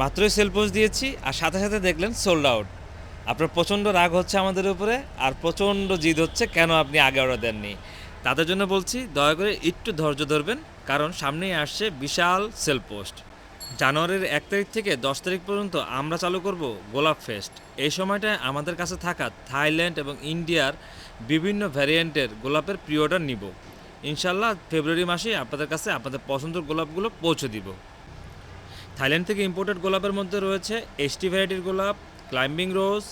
মাত্রই সেল দিয়েছি, আর সাথে সাথে দেখলেন সোল্ড আউট আপনার প্রচণ্ড রাগ হচ্ছে আমাদের উপরে, আর প্রচণ্ড জিদ হচ্ছে কেন আপনি আগে অর্ডার দেননি। তাদের জন্য বলছি, দয়া করে একটু ধৈর্য ধরবেন, কারণ সামনেই আসছে বিশাল সেল পোস্ট জানুয়ারির এক তারিখ থেকে দশ তারিখ পর্যন্ত আমরা চালু করব গোলাপ ফেস্ট এই সময়টায় আমাদের কাছে থাকা থাইল্যান্ড এবং ইন্ডিয়ার বিভিন্ন ভ্যারিয়েন্টের গোলাপের প্রি অর্ডার নিব। ইনশাল্লাহ ফেব্রুয়ারি মাসেই আপনাদের কাছে আপনাদের পছন্দের গোলাপগুলো পৌঁছে দিব। থাইল্যান্ড থেকে ইম্পোর্টেড গোলাপের মধ্যে রয়েছে এসটি ভ্যারাইটির গোলাপ climbing rose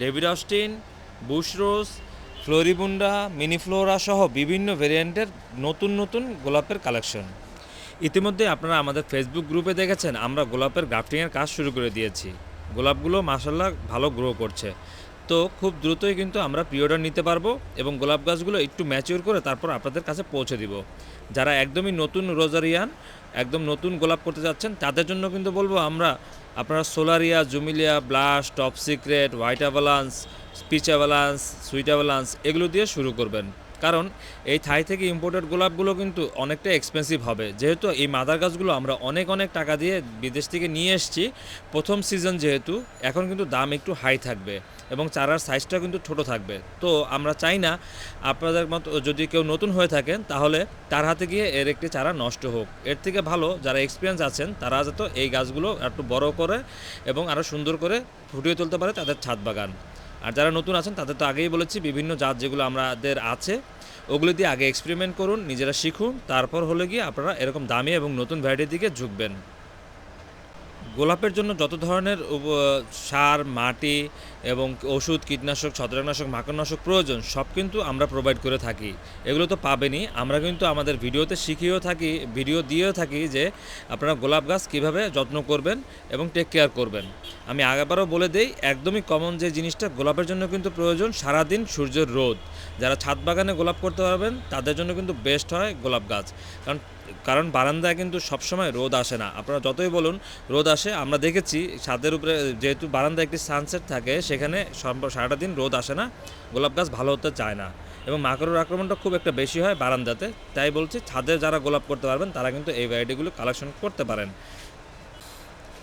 David Austin bush rose floribunda mini flora সহ বিভিন্ন ভেরিয়েন্টের নতুন নতুন গোলাপের কালেকশন ইতিমধ্যে আপনারা আমাদের ফেসবুক গ্রুপে দেখেছেন, আমরা গোলাপের গ্রাফটিংয়ের কাজ শুরু করে দিয়েছি। গোলাপগুলো মাসাল্লাহ ভালো গ্রো করছে। তো খুব দ্রুতই কিন্তু আমরা প্রি অর্ডার নিতে পারব এবং গোলাপ গাছগুলো একটু ম্যাচিওর করে তারপর আপনাদের কাছে পৌঁছে দিব। যারা একদমই নতুন রোজারিয়ান, একদম নতুন গোলাপ করতে যাচ্ছেন, তাদের জন্য কিন্তু বলব আমরা আপনারা সোলারিয়া, জুমিলিয়া, blast top secret white avalanche peach avalanche sweet avalanche এগুলো দিয়ে শুরু করবেন। কারণ এই থাই থেকে ইম্পোর্টেড গোলাপগুলো কিন্তু অনেকটা এক্সপেন্সিভ হবে। যেহেতু এই মাদার গাছগুলো আমরা অনেক অনেক টাকা দিয়ে বিদেশ থেকে নিয়ে এসেছি, প্রথম সিজন যেহেতু, এখন কিন্তু দাম একটু হাই থাকবে এবং চারার সাইজটা কিন্তু ছোট থাকবে। তো আমরা চাই না আপনাদের মতো যদি কেউ নতুন হয়ে থাকেন, তাহলে তার হাতে গিয়ে এর একটি চারা নষ্ট হোক। এর থেকে ভালো যারা এক্সপিরিয়েন্স আছেন, তারা যাতে এই গাছগুলো একটু বড় করে এবং আরও সুন্দর করে ফুটিয়ে তুলতে পারে তাদের ছাদ বাগান। আর যারা নতুন আছেন, তাদের তো আগেই বলেছি, বিভিন্ন জাত যেগুলো আমাদের আছে, ওগুলো দিয়ে আগে এক্সপেরিমেন্ট করুন, নিজেরা শিখুন, তারপর হলে গিয়ে আপনারা এরকম দামি এবং নতুন ভ্যারাইটির দিকে ঝুঁকবেন। গোলাপের জন্য যত ধরনের সার, মাটি এবং ওষুধ, কীটনাশক, ছত্রাকনাশক, মাকড়নাশক প্রয়োজন, সব কিন্তু আমরা প্রোভাইড করে থাকি। এগুলো তো পাবেনই। আমরা কিন্তু আমাদের ভিডিওতে শিখিয়েও থাকি ভিডিও দিয়েও থাকি যে আপনারা গোলাপ গাছ কীভাবে যত্ন করবেন এবং টেক কেয়ার করবেন। আমি আগেবারও বলে দেই, একদমই কমন যে জিনিসটা, গোলাপের জন্য কিন্তু প্রয়োজন সারাদিন সূর্যের রোদ। যারা ছাদ বাগানে গোলাপ করতে পারবেন, তাদের জন্য কিন্তু বেস্ট হয় গোলাপ গাছ। কারণ কারণ বারান্দায় কিন্তু সবসময় রোদ আসে না। আপনারা যতই বলুন, রোদ আসে। আমরা দেখেছি ছাদের উপরে যেহেতু বারান্দায় একটি সানসেট থাকে, সেখানে সারাটা দিন রোদ আসে না। গোলাপ গাছ ভালো হতে চায় না। এবং মাকড়ের আক্রমণটা খুব একটা বেশি হয় বারান্দাতে। তাই বলছি, ছাদে যারা গোলাপ করতে পারবেন, তারা কিন্তু এই ভ্যারাইটিগুলো কালেকশন করতে পারেন।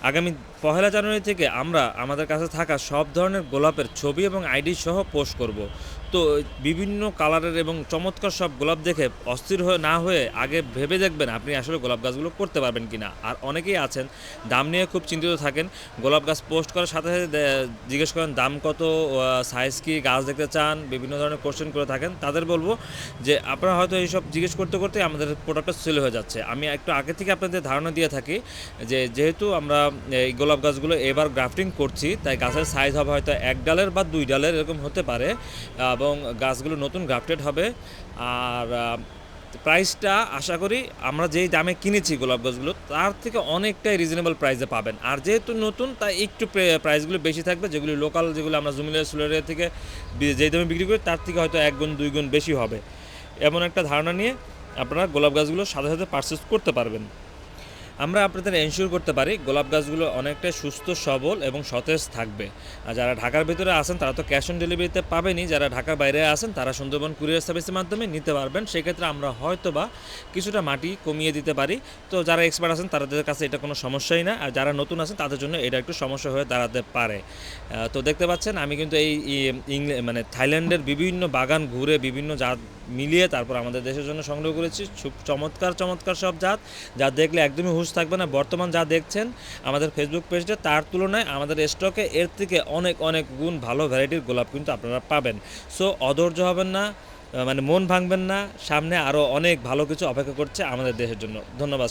আগামী পহেলা জানুয়ারি থেকে আমরা আমাদের কাছে থাকা সব ধরনের গোলাপের ছবি এবং আইডি সহ পোস্ট করব। তো বিভিন্ন কালারের এবং চমৎকার সব গোলাপ দেখে অস্থির হয়ে না হয়ে আগে ভেবে দেখবেন আপনি আসলে গোলাপ গাছগুলো করতে পারবেন কি না আর অনেকেই আছেন, দাম নিয়ে খুব চিন্তিত থাকেন, গোলাপ গাছ পোস্ট করার সাথে সাথে জিজ্ঞেস করেন, দাম কত? সাইজ কি? গাছ দেখতে চান? বিভিন্ন ধরনের কোশ্চেন করে থাকেন। তাদের বলব যে, আপনারা হয়তো এইসব জিজ্ঞেস করতে করতে আমাদের প্রোডাক্টটা সেল হয়ে যাচ্ছে। আমি একটু আগে থেকে আপনাদের ধারণা দিয়ে থাকি যে, যেহেতু আমরা এই গোলাপ গাছগুলো এবার গ্রাফটিং করছি, তাই গাছের সাইজ হবে হয়তো এক ডালের বা দুই ডালের এরকম হতে পারে। এবং গাছগুলো নতুন গ্রাফটেড হবে। আর প্রাইসটা আশা করি আমরা যেই দামে কিনেছি গোলাপ গাছগুলো, তার থেকে অনেকটাই রিজনেবল প্রাইসে পাবেন। আর যেহেতু নতুন, তাই একটু প্রাইসগুলো বেশি থাকবে, যেগুলি লোকাল যেগুলো আমরা জুমিলিয়া সুলেরিয়া থেকে যেই দামে বিক্রি করি, তার থেকে হয়তো এক গুণ, দুই গুণ বেশি হবে। এমন একটা ধারণা নিয়ে আপনারা গোলাপ গাছগুলো সাথে সাথে পারচেস করতে পারবেন। আমরা আপনাদের এনশিওর করতে পারি গোলাপ গাছগুলো অনেকটাই সুস্থ, সবল এবং সতেজ থাকবে। আর যারা ঢাকার ভিতরে আছেন, তারা তো ক্যাশ অন ডেলিভারিতে পাবেনই। যারা ঢাকার বাইরে আছেন, তারা সুন্দরবন কুরিয়ার সার্ভিসের মাধ্যমে নিতে পারবেন। সেক্ষেত্রে আমরা হয়তো বা কিছুটা মাটি কমিয়ে দিতে পারি। তো যারা এক্সপার্ট আছেন, তাদের কাছে এটা কোনো সমস্যাই না। আর যারা নতুন আছেন, তাদের জন্য এটা একটু সমস্যা হয়ে দাঁড়াতে পারে। তো দেখতে পাচ্ছেন, আমি কিন্তু এই মানে থাইল্যান্ডের বিভিন্ন বাগান ঘুরে বিভিন্ন জাত মিলিয়ে তারপর আমাদের দেশের জন্য সংগ্রহ করেছি। চমৎকার চমৎকার সব জাত। যা দেখলে একদমই হুশ থাকবে না। বর্তমান যা দেখছেন, আমাদের ফেসবুক পেজটা তার তুলনায় আমাদের স্টকে এর থেকে অনেক অনেক গুণ ভালো ভ্যারাইটির গোলাপ কিন্তু আপনারা পাবেন। সো অধৈর্য হবেন না মানে মন ভাঙবেন না। সামনে আরও অনেক ভালো কিছু অপেক্ষা করছে আমাদের দেশের জন্য। ধন্যবাদ